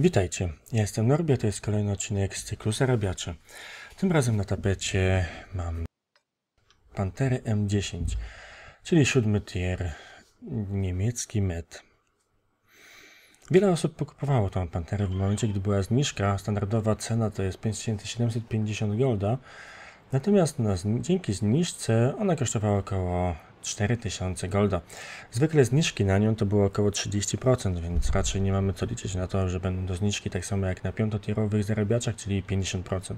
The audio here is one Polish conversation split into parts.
Witajcie, ja jestem Norbia, to jest kolejny odcinek z cyklu Zarabiacze. Tym razem na tapecie mam Panterę M10, czyli siódmy tier niemiecki med. Wiele osób pokupowało tą Panterę w momencie, gdy była zniżka. Standardowa cena to jest 5750 golda, natomiast na, dzięki zniżce ona kosztowała około 4000 golda. Zwykle zniżki na nią to było około 30%, więc raczej nie mamy co liczyć na to, że będą to zniżki tak samo jak na piątotierowych zarabiaczach, czyli 50%.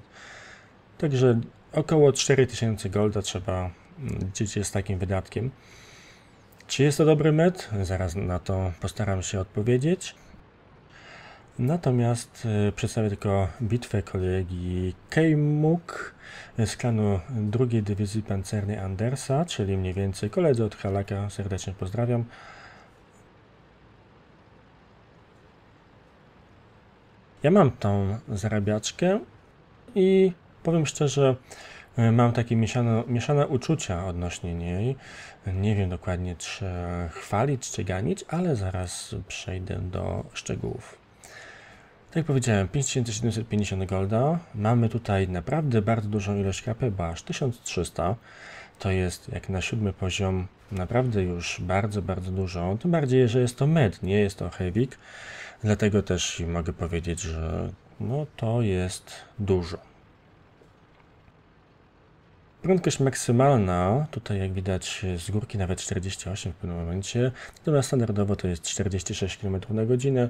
Także około 4000 golda trzeba liczyć się z takim wydatkiem. Czy jest to dobry met? Zaraz na to postaram się odpowiedzieć. Natomiast y, przedstawię tylko bitwę kolegi Kejmuk z klanu drugiej dywizji pancernej Andersa, czyli mniej więcej koledzy od Halaka. Serdecznie pozdrawiam. Ja mam tą zarabiaczkę i powiem szczerze, y, mam takie mieszane, mieszane uczucia odnośnie niej. Nie wiem dokładnie, czy chwalić, czy ganić, ale zaraz przejdę do szczegółów. Tak jak powiedziałem, 5750 golda. Mamy tutaj naprawdę bardzo dużą ilość KP, bo aż 1300. To jest jak na siódmy poziom naprawdę już bardzo, bardzo dużo. Tym bardziej, że jest to med, nie jest to heavy. Dlatego też mogę powiedzieć, że no to jest dużo. Prędkość maksymalna, tutaj jak widać z górki nawet 48 w pewnym momencie, natomiast standardowo to jest 46 km na godzinę.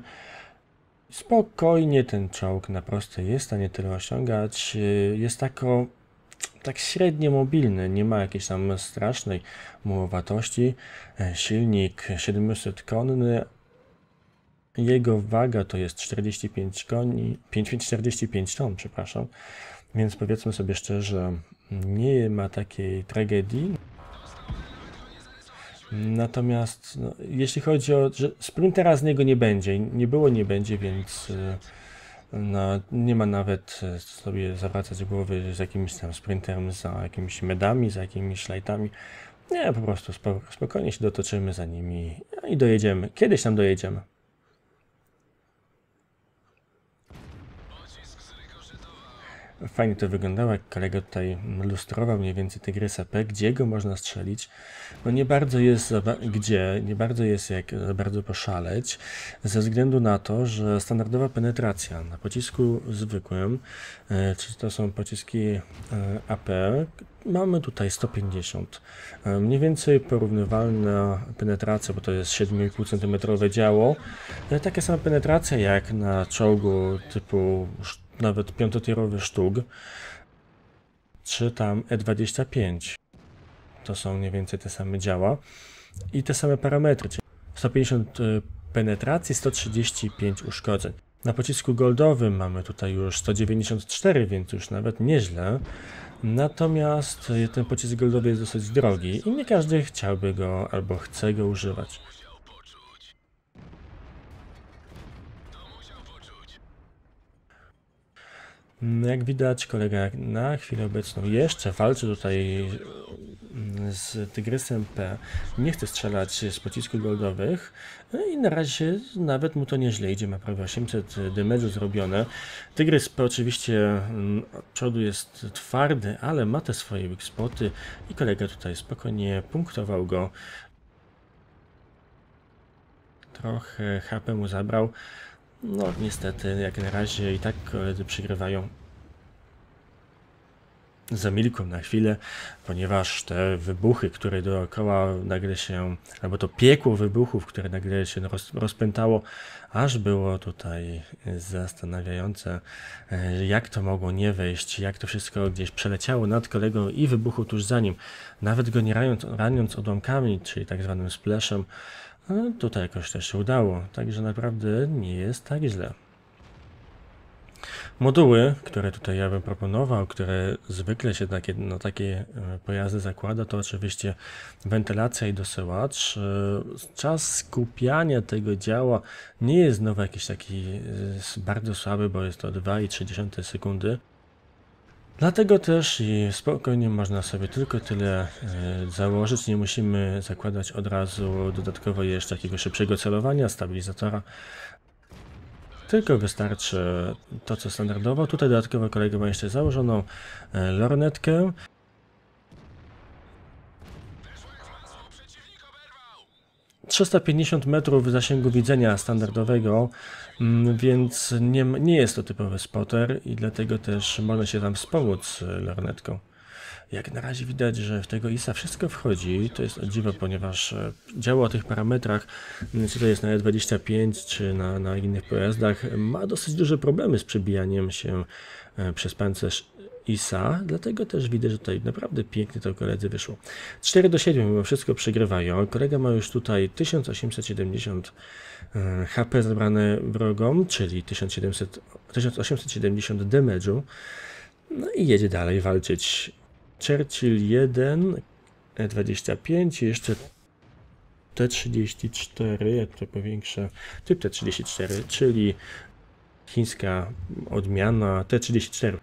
Spokojnie ten czołg na prostej jest w stanie tyle osiągać. Jest tako, tak średnio mobilny, nie ma jakiejś tam strasznej mułowatości. Silnik 700 konny, jego waga to jest 45 koni, 545 ton, przepraszam. Więc powiedzmy sobie szczerze, nie ma takiej tragedii. Natomiast no, jeśli chodzi o, że sprintera z niego nie będzie, nie było, nie będzie, więc y, no, nie ma nawet y, sobie zawracać głowy z jakimś tam sprinterem, za jakimiś medami, za jakimiś szlajtami. Nie, po prostu spokojnie się dotoczymy za nimi i dojedziemy. Kiedyś tam dojedziemy. Fajnie to wyglądało, jak kolega tutaj lustrował mniej więcej Tygrysa P, gdzie go można strzelić. No nie bardzo jest gdzie, nie bardzo jest jak za bardzo poszaleć, ze względu na to, że standardowa penetracja na pocisku zwykłym, e, czy to są pociski e, AP, mamy tutaj 150. E, mniej więcej porównywalna penetracja, bo to jest 7,5 cm działo. Taka sama penetracja jak na czołgu typu nawet piątotierowy sztuk, czy tam E25. To są mniej więcej te same działa i te same parametry, czyli 150 y, penetracji, 135 uszkodzeń. Na pocisku goldowym mamy tutaj już 194, więc już nawet nieźle. Natomiast ten pocisk goldowy jest dosyć drogi i nie każdy chciałby go albo chce go używać. Jak widać, kolega na chwilę obecną jeszcze walczy tutaj mm, z Tygrysem P. Nie chce strzelać z pocisków goldowych no i na razie nawet mu to nieźle idzie. Ma prawie 800 damage'u zrobione. Tygrys P oczywiście mm, od przodu jest twardy, ale ma te swoje weak spoty i kolega tutaj spokojnie punktował go. Trochę HP mu zabrał. No niestety, jak na razie i tak koledzy przygrywają. Zamilkłem na chwilę, ponieważ te wybuchy, które dookoła nagle się, albo to piekło wybuchów, które nagle się roz, rozpętało, aż było tutaj zastanawiające, e, jak to mogło nie wejść, jak to wszystko gdzieś przeleciało nad kolegą i wybuchło tuż za nim. Nawet go nie raniąc, raniąc odłamkami, czyli tak zwanym splashem, tutaj jakoś też się udało, także naprawdę nie jest tak źle. Moduły, które tutaj ja bym proponował, które zwykle się takie, no, takie e, pojazdy zakłada, to oczywiście wentylacja i dosyłacz. E, czas skupiania tego działa nie jest znowu jakiś taki e, bardzo słaby, bo jest to 2,3 sekundy. Dlatego też i spokojnie można sobie tylko tyle e, założyć, nie musimy zakładać od razu dodatkowo jeszcze jakiegoś szybszego celowania, stabilizatora. tylko wystarczy to, co standardowo. Tutaj dodatkowo kolega ma jeszcze założoną e, lornetkę. ...350 metrów zasięgu widzenia standardowego, więc nie, nie jest to typowy spotter i dlatego też można się tam wspomóc e, lornetką. Jak na razie widać, że w tego ISA wszystko wchodzi. To jest dziwo, ponieważ e, działa o tych parametrach, m, czy to jest na E25, czy na, na innych pojazdach, ma dosyć duże problemy z przebijaniem się e, przez pancerz ISA, dlatego też widać, że tutaj naprawdę pięknie to koledzy wyszło. 4 do 7 mimo wszystko przegrywają. Kolega ma już tutaj 1870 e, HP zabrane wrogom, czyli 1700, 1870 damage'u. No i jedzie dalej walczyć. Churchill 1, E25 i jeszcze T34, jak to powiększę, typ T34, czyli chińska odmiana T34.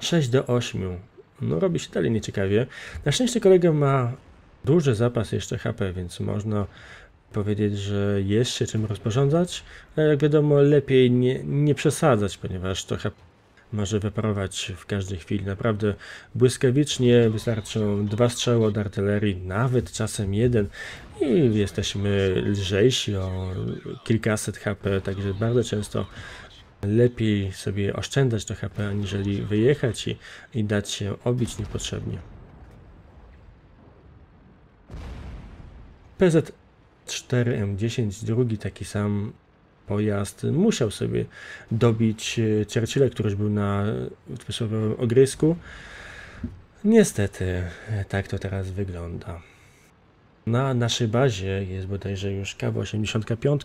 Sześć do 8. No robi się dalej nieciekawie. Na szczęście kolega ma duży zapas jeszcze HP, więc można powiedzieć, że jest się czym rozporządzać, ale jak wiadomo lepiej nie, nie przesadzać, ponieważ to HP może wyparować w każdej chwili. Naprawdę błyskawicznie wystarczą dwa strzały od artylerii, nawet czasem jeden i jesteśmy lżejsi o kilkaset HP, także bardzo często lepiej sobie oszczędzać to HP, aniżeli wyjechać i, i dać się obić niepotrzebnie. PZ 4M10, drugi taki sam pojazd, musiał sobie dobić e, Churchilla, który już był na przysłowiowym ogrysku. Niestety, e, tak to teraz wygląda. Na naszej bazie jest bodajże już kawa 85,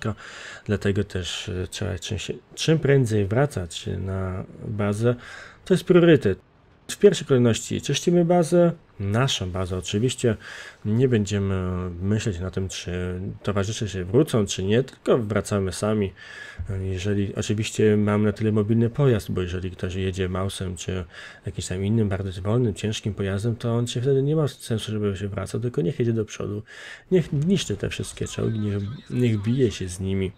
dlatego też e, trzeba czym, się, czym prędzej wracać na bazę. To jest priorytet. W pierwszej kolejności czyścimy bazę, naszą bazę oczywiście. Nie będziemy myśleć na tym, czy towarzysze się wrócą, czy nie, tylko wracamy sami. Jeżeli oczywiście mamy na tyle mobilny pojazd, bo jeżeli ktoś jedzie mausem, czy jakimś tam innym, bardzo wolnym, ciężkim pojazdem, to on się wtedy nie ma sensu, żeby się wracał, tylko niech jedzie do przodu. Niech niszczy te wszystkie czołgi, niech, niech bije się z nimi.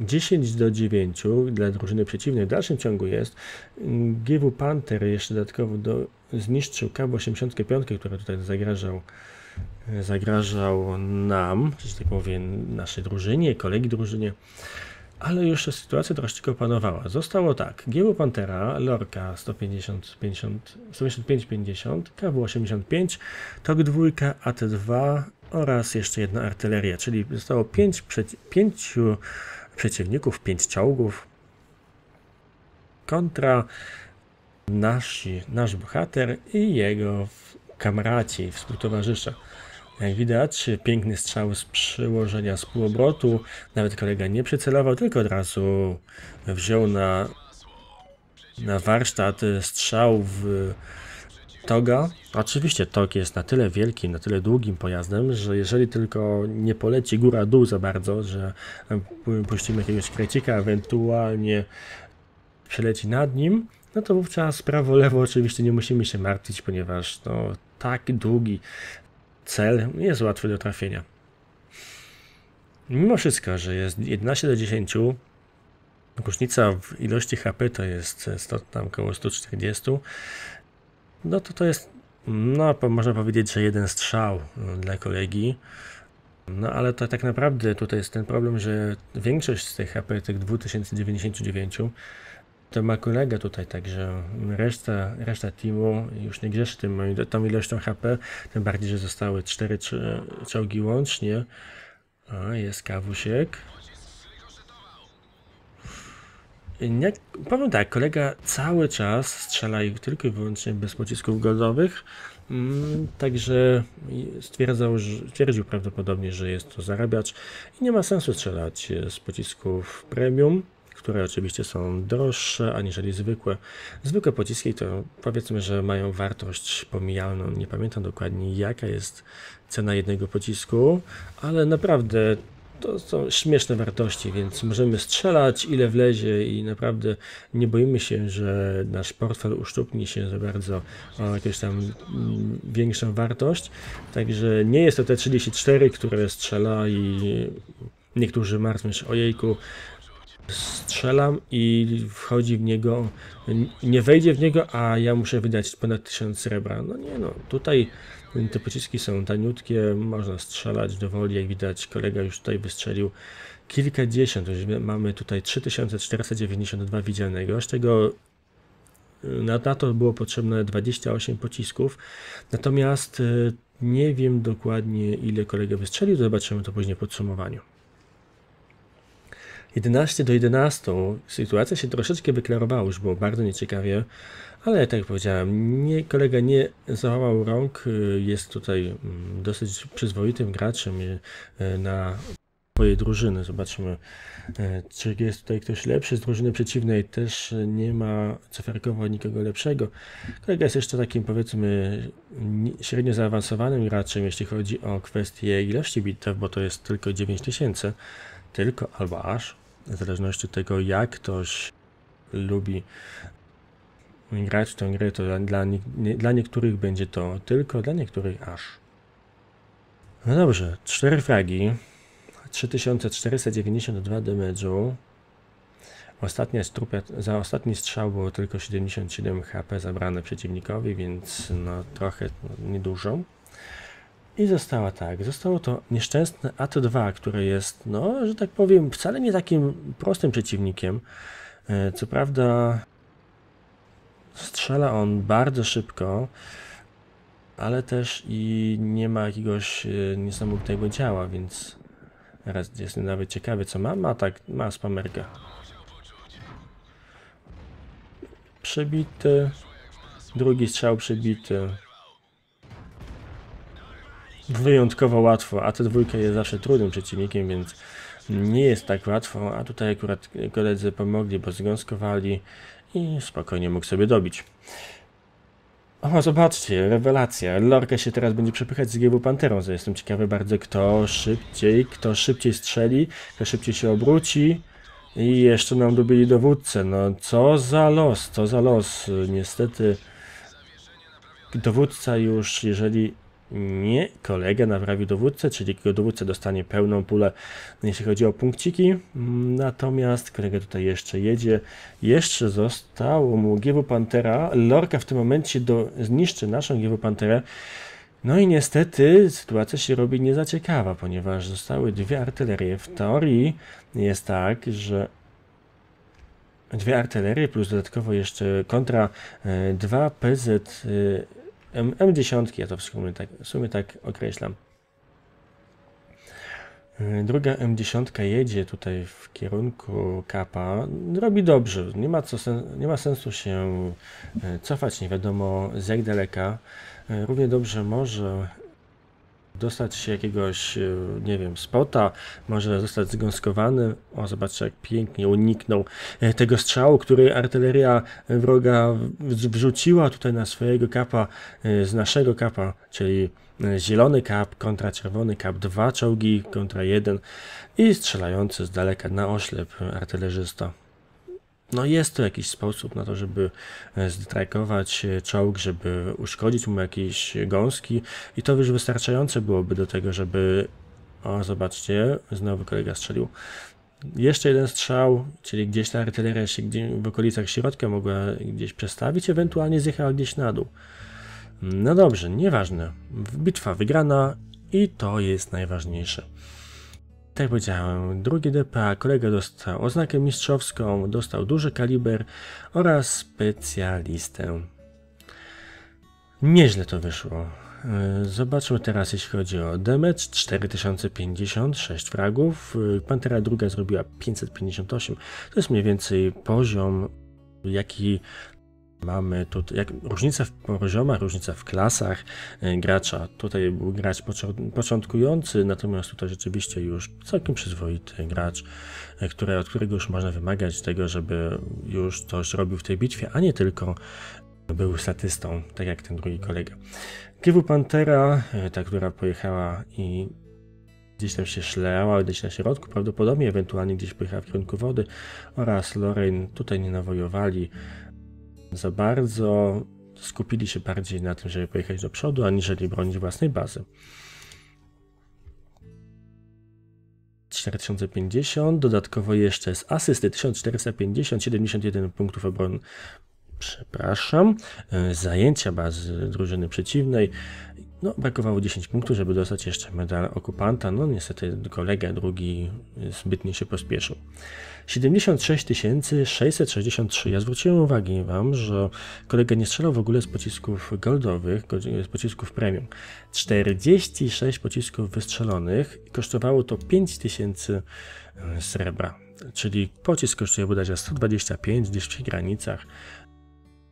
10 do 9 dla drużyny przeciwnej w dalszym ciągu jest. GW Panther jeszcze dodatkowo do, zniszczył K85, która tutaj zagrażał, zagrażał nam, że tak powiem, naszej drużynie, kolegi drużynie. Ale już sytuacja troszeczkę opanowała. Zostało tak, GW Pantera, Lorka 150, 50, 155-50, KW85, TOG 2, AT2 oraz jeszcze jedna artyleria, czyli zostało 5, 5 przeciwników, pięć czołgów kontra nasi, nasz bohater i jego kamraci, współtowarzysze. Jak widać, piękny strzał z przyłożenia z półobrotu. Nawet kolega nie przycelował, tylko od razu wziął na, na warsztat strzał w Toga. Oczywiście Tog jest na tyle wielkim, na tyle długim pojazdem, że jeżeli tylko nie poleci góra-dół za bardzo, że puścimy jakiegoś krecika, ewentualnie przeleci nad nim, no to wówczas prawo-lewo oczywiście nie musimy się martwić, ponieważ no, tak długi cel jest łatwy do trafienia. Mimo wszystko, że jest 11 do 10, różnica w ilości HP to jest 100, tam około 140, no to to jest, no można powiedzieć, że jeden strzał y, dla kolegi. No ale to tak naprawdę tutaj jest ten problem, że większość z tych HP, tych 2099, to ma kolega tutaj, także reszta, reszta teamu już nie grzeszy tym, tą ilością HP, tym bardziej, że zostały 4 czołgi łącznie. A, jest kawusiek. Powiem tak, kolega cały czas strzela ich tylko i wyłącznie bez pocisków goldowych, mm, także stwierdzał, że, prawdopodobnie, że jest to zarabiacz i nie ma sensu strzelać z pocisków premium, które oczywiście są droższe aniżeli zwykłe. Zwykłe pociski to powiedzmy, że mają wartość pomijalną, nie pamiętam dokładnie jaka jest cena jednego pocisku, ale naprawdę to są śmieszne wartości, więc możemy strzelać ile wlezie i naprawdę nie boimy się, że nasz portfel uszczupni się za bardzo o jakąś tam mm, większą wartość. Także nie jest to te 34, które strzela i niektórzy martwią się, ojejku, strzelam i wchodzi w niego, nie wejdzie w niego, a ja muszę wydać ponad 1000 srebra. No nie no, tutaj te pociski są taniutkie, można strzelać dowoli, jak widać kolega już tutaj wystrzelił kilkadziesiąt, mamy tutaj 3492 widzianego, z czego y, na, na to było potrzebne 28 pocisków, natomiast y, nie wiem dokładnie ile kolega wystrzelił, zobaczymy to później w podsumowaniu. 11 do 11 sytuacja się troszeczkę wyklarowała, już było bardzo nieciekawie, ale tak jak powiedziałem, nie, kolega nie załamał rąk, jest tutaj mm, dosyć przyzwoitym graczem y, na swojej drużyny. Zobaczmy, czy jest tutaj ktoś lepszy z drużyny przeciwnej. Też nie ma cyferkowo nikogo lepszego. Kolega jest jeszcze takim powiedzmy średnio zaawansowanym graczem, jeśli chodzi o kwestię ilości bitew, bo to jest tylko 9000, tylko albo aż w zależności od tego, jak ktoś lubi grać w tę grę, to dla, dla, nie, dla niektórych będzie to tylko, dla niektórych aż. No dobrze, 4 fragi, 3492 damage'u. Ostatnia strupia, za ostatni strzał było tylko 77 HP zabrane przeciwnikowi, więc no trochę no, niedużo. I została tak, zostało to nieszczęsne AT2, które jest, no, że tak powiem, wcale nie takim prostym przeciwnikiem. E, co prawda strzela on bardzo szybko, ale też i nie ma jakiegoś e, niesamowitego ciała, więc teraz jestem nawet ciekawy co ma. Ma tak, ma spamerkę. Przebity. Drugi strzał przebity wyjątkowo łatwo, a te dwójka jest zawsze trudnym przeciwnikiem, więc nie jest tak łatwo, a tutaj akurat koledzy pomogli, bo zgąskowali i spokojnie mógł sobie dobić. O, zobaczcie, rewelacja. Lorka się teraz będzie przepychać z GW Panterą, jestem ciekawy bardzo, kto szybciej, kto szybciej strzeli, kto szybciej się obróci. I jeszcze nam dobili dowódcę. No, co za los, co za los. Niestety dowódca już, jeżeli nie, kolega naprawił dowódcę, czyli dowódca dostanie pełną pulę, jeśli chodzi o punkciki. Natomiast kolega tutaj jeszcze jedzie. Jeszcze zostało mu GW Pantera. Lorka w tym momencie do, zniszczy naszą GW Panterę. No i niestety sytuacja się robi niezaciekawa, ponieważ zostały dwie artylerie. W teorii jest tak, że dwie artylerie plus dodatkowo jeszcze kontra 2 e, PZ M, M10, ja to w sumie tak, w sumie tak określam. E, druga M10 jedzie tutaj w kierunku kapa. Robi dobrze. Nie ma, co nie ma sensu się e, cofać, nie wiadomo z jak daleka. E, równie dobrze może dostać się jakiegoś, e, nie wiem, spota, może zostać zgąskowany. O, zobaczcie, jak pięknie uniknął e, tego strzału, który artyleria wroga wrzuciła tutaj na swojego kapa, e, z naszego kapa, czyli zielony kap kontra czerwony kap, dwa czołgi kontra jeden i strzelający z daleka na oślep artylerzysta no jest to jakiś sposób na to, żeby e, zdetrajkować e, czołg, żeby uszkodzić mu jakieś gąski i to już wystarczające byłoby do tego, żeby o zobaczcie, znowu kolega strzelił jeszcze jeden strzał, czyli gdzieś ta artyleria się gdzieś w okolicach środka mogła gdzieś przestawić, ewentualnie zjechała gdzieś na dół. No dobrze, nieważne. Bitwa wygrana i to jest najważniejsze. Tak jak powiedziałem, drugi DPA, kolega dostał oznakę mistrzowską, dostał duży kaliber oraz specjalistę. Nieźle to wyszło. E, zobaczmy teraz, jeśli chodzi o damage, 4056 fragów, e, Pantera druga zrobiła 558, to jest mniej więcej poziom, jaki Mamy tutaj jak, różnica w poziomach, różnica w klasach e, gracza. Tutaj był gracz początkujący, natomiast tutaj rzeczywiście już całkiem przyzwoity gracz, e, który, od którego już można wymagać tego, żeby już coś robił w tej bitwie, a nie tylko był statystą, tak jak ten drugi kolega. Kiwu Pantera, e, ta, która pojechała i gdzieś tam się szleała, gdzieś na środku, prawdopodobnie ewentualnie gdzieś pojechała w kierunku wody oraz Lorraine tutaj nie nawojowali za bardzo, skupili się bardziej na tym, żeby pojechać do przodu, aniżeli bronić własnej bazy. 4050, dodatkowo jeszcze z asysty 1450, 71 punktów obrony, przepraszam, zajęcia bazy drużyny przeciwnej. No, brakowało 10 punktów, żeby dostać jeszcze medal okupanta. No, niestety kolega drugi zbytnio się pospieszył. 76 663. Ja zwróciłem uwagę Wam, że kolega nie strzelał w ogóle z pocisków goldowych, z pocisków premium. 46 pocisków wystrzelonych kosztowało to 5000 e, srebra. Czyli pocisk kosztuje bodajże 125 gdzieś w granicach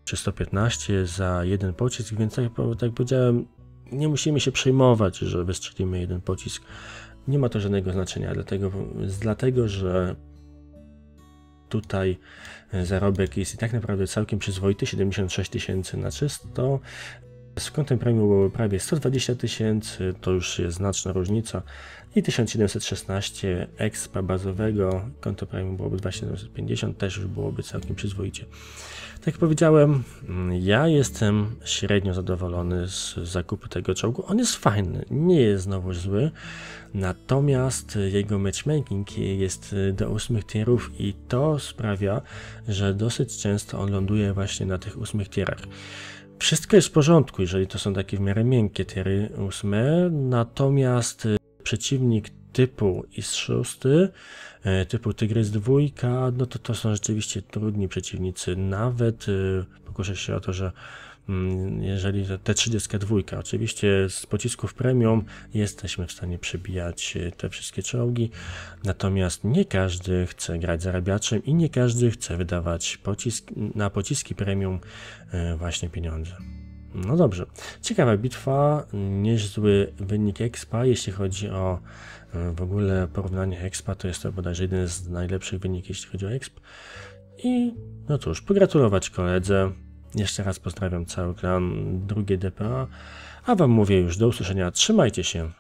czy 115 za jeden pocisk, więc tak, tak powiedziałem, nie musimy się przejmować, że wystrzelimy jeden pocisk. Nie ma to żadnego znaczenia, dlatego, dlatego że tutaj zarobek jest i tak naprawdę całkiem przyzwoity, 76 tysięcy na czysto. Z kontem premium było prawie 120 tysięcy, to już jest znaczna różnica. I 1716 expa bazowego, konto premium byłoby 2750, też już byłoby całkiem przyzwoicie. Tak jak powiedziałem, ja jestem średnio zadowolony z zakupu tego czołgu. On jest fajny, nie jest znowu zły, natomiast jego matchmaking jest do ósmych tierów i to sprawia, że dosyć często on ląduje właśnie na tych ósmych tierach. Wszystko jest w porządku, jeżeli to są takie w miarę miękkie tiery ósme, natomiast przeciwnik typu IS-6, e, typu Tygrys 2, no to to są rzeczywiście trudni przeciwnicy. Nawet e, pokuszę się o to, że mm, jeżeli T-32, oczywiście z pocisków premium jesteśmy w stanie przebijać e, te wszystkie czołgi, natomiast nie każdy chce grać zarabiaczem i nie każdy chce wydawać pocisk, na pociski premium właśnie pieniądze. No dobrze, ciekawa bitwa, niezły wynik expa, jeśli chodzi o e, w ogóle porównanie expa, to jest to bodajże jeden z najlepszych wyników, jeśli chodzi o exp. I no cóż, pogratulować koledze, jeszcze raz pozdrawiam cały klan, drugie DPA, a wam mówię już do usłyszenia, trzymajcie się.